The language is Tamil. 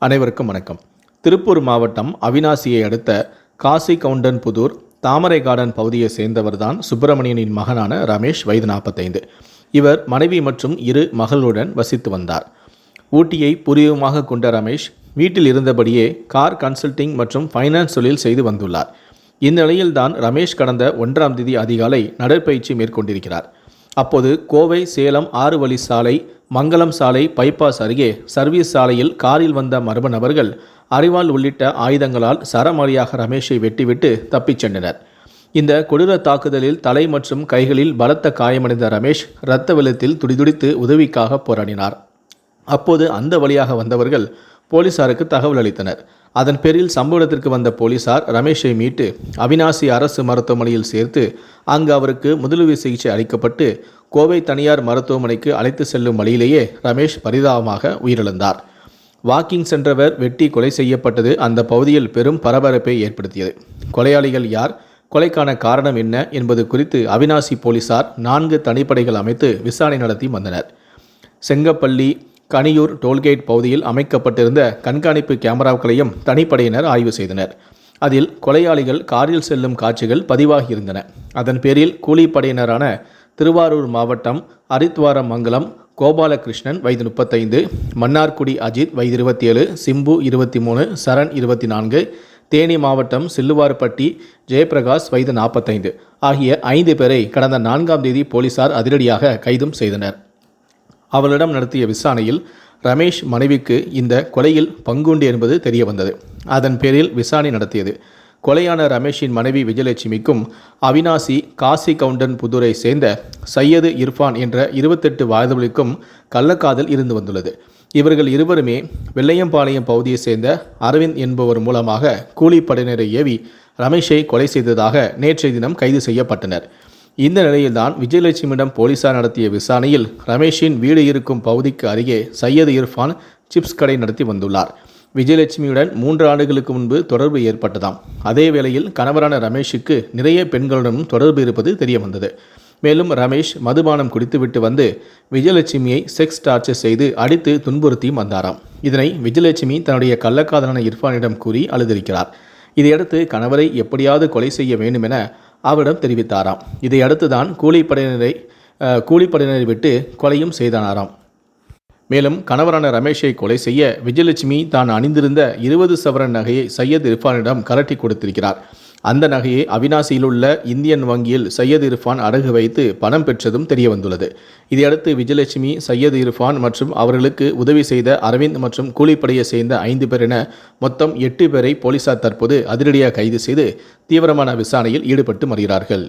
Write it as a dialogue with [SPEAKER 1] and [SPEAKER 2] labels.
[SPEAKER 1] அனைவருக்கும் வணக்கம். திருப்பூர் மாவட்டம் அவினாசியை அடுத்த காசி கவுண்டன் புதூர் தாமரை கார்டன் பகுதியை சேர்ந்தவர்தான் சுப்பிரமணியனின் மகனான ரமேஷ் வயது நாற்பத்தைந்து. இவர் மனைவி மற்றும் இரு மகளுடன் வசித்து வந்தார். ஊட்டியை பூர்வீகமாக கொண்ட ரமேஷ் வீட்டில் இருந்தபடியே கார் கன்சல்டிங் மற்றும் ஃபைனான்ஸ் தொழில் செய்து வந்துள்ளார். இந்நிலையில்தான் ரமேஷ் கடந்த ஒன்றாம் தேதி அதிகாலை நடைப்பயிற்சி மேற்கொண்டிருக்கிறார். அப்போது கோவை சேலம் ஆறு வழி சாலை மங்கலம் சாலை பைபாஸ் அருகே சர்வீஸ் சாலையில் காரில் வந்த மர்ம நபர்கள் அரிவாள் உள்ளிட்ட ஆயுதங்களால் சரமாரியாக ரமேஷை வெட்டிவிட்டு தப்பிச் சென்றனர். இந்த கொடூர தாக்குதலில் தலை மற்றும் கைகளில் பலத்த காயமடைந்த ரமேஷ் இரத்த வெள்ளத்தில் துடிதுடித்து உதவிக்காக போராடினார். அப்போது அந்த வழியாக வந்தவர்கள் போலீசாருக்கு தகவல் அளித்தனர். அதன் பேரில் சம்பவ இடத்திற்கு வந்த போலீசார் ரமேஷை மீட்டு அவினாசி அரசு மருத்துவமனையில் சேர்த்து அங்கு அவருக்கு முதலுதவி சிகிச்சை அளிக்கப்பட்டு கோவை தனியார் மருத்துவமனைக்கு அழைத்து செல்லும் வழியிலேயே ரமேஷ் பரிதாபமாக உயிரிழந்தார். வாக்கிங் சென்றவர் வெட்டி கொலை செய்யப்பட்டது. அந்த பகுதியில் பெரும் பரபரப்பை ஏற்படுத்தியது. கொலையாளிகள் யார்? கொலைக்கான காரணம் என்ன என்பது குறித்து அவினாசி போலீசார் நான்கு தனிப்படைகள் அமைத்து விசாரணை நடத்தி வந்தனர். செங்கப்பள்ளி கனியூர் டோல்கேட் பகுதியில் அமைக்கப்பட்டிருந்த கண்காணிப்பு கேமராக்களையும் தனிப்படையினர் ஆய்வு செய்தனர். அதில் கொலையாளிகள் காரில் செல்லும் காட்சிகள் பதிவாகியிருந்தன. அதன் பேரில் கூலிப்படையினரான திருவாரூர் மாவட்டம் அரித்வாரமங்கலம் கோபாலகிருஷ்ணன் வயது முப்பத்தைந்து மன்னார்குடி அஜித் வயது இருபத்தி ஏழு சிம்பு இருபத்தி மூணு சரண் இருபத்தி நான்கு தேனி மாவட்டம் சில்லுவார்பட்டி ஜெயபிரகாஷ் வயது நாற்பத்தைந்து ஆகிய ஐந்து பேரை கடந்த நான்காம் தேதி போலீசார் அதிரடியாக கைதும் செய்தனர். அவர்களிடம் நடத்திய விசாரணையில் ரமேஷ் மனைவிக்கு இந்த கொலையில் பங்குண்டு என்பது தெரியவந்தது. அதன் பேரில் விசாரணை நடத்தியது. கொலையான ரமேஷின் மனைவி விஜயலட்சுமிக்கும் அவினாசி காசி கவுண்டன் புதூரை சேர்ந்த சையது இர்ஃபான் என்ற இருபத்தெட்டு வயதுகளுக்கும் கள்ளக்காதல் இருந்து வந்துள்ளது. இவர்கள் இருவருமே வெள்ளையம்பாளையம் பகுதியைச் சேர்ந்த அரவிந்த் என்பவர் மூலமாக கூலிப்படையினரை ஏவி ரமேஷை கொலை செய்ததாக நேற்றைய தினம் கைது செய்யப்பட்டனர். இந்த நிலையில்தான் விஜயலட்சுமியிடம் போலீசார் நடத்திய விசாரணையில் ரமேஷின் வீடு இருக்கும் பகுதிக்கு அருகே சையது இர்ஃபான் சிப்ஸ் கடை நடத்தி வந்துள்ளார். விஜயலட்சுமியுடன் மூன்று ஆண்டுகளுக்கு முன்பு தொடர்பு ஏற்பட்டதாம். அதே வேளையில் கணவரான ரமேஷுக்கு நிறைய பெண்களுடனும் தொடர்பு இருப்பது தெரிய வந்தது மேலும் ரமேஷ் மதுபானம் குடித்துவிட்டு வந்து விஜயலட்சுமியை செக்ஸ் டார்ச்சர் செய்து அடித்து துன்புறுத்தியும் வந்தாராம். இதனை விஜயலட்சுமி தன்னுடைய கள்ளக்காதலான இர்ஃபானிடம் கூறி அழுதிருக்கிறார். இதையடுத்து கணவரை எப்படியாவது கொலை செய்ய வேண்டும் என அவரிடம் தெரிவித்தாராம். இதையடுத்து தான் கூலிப்படையினரை கூலிப்படையினரை விட்டு கொலையும் செய்தானாராம். மேலும் கணவரான ரமேஷை கொலை செய்ய விஜயலட்சுமி தான் அணிந்திருந்த இருபது சவரன் நகையை சையத் இர்ஃபானிடம் கலட்டி கொடுத்திருக்கிறார். அந்த நகையை அவினாசியில் உள்ள இந்தியன் வங்கியில் சையத் இர்ஃபான் அடகு வைத்து பணம் பெற்றதும் தெரிய வந்துள்ளது இதையடுத்து விஜயலட்சுமி சையத் இர்ஃபான் மற்றும் அவர்களுக்கு உதவி செய்த அரவிந்த் மற்றும் கூலிப்படையை சேர்ந்த ஐந்து பேர் என மொத்தம் எட்டு பேரை போலீசார் தற்போது அதிரடியாக கைது செய்து தீவிரமான விசாரணையில் ஈடுபட்டு வருகிறார்கள்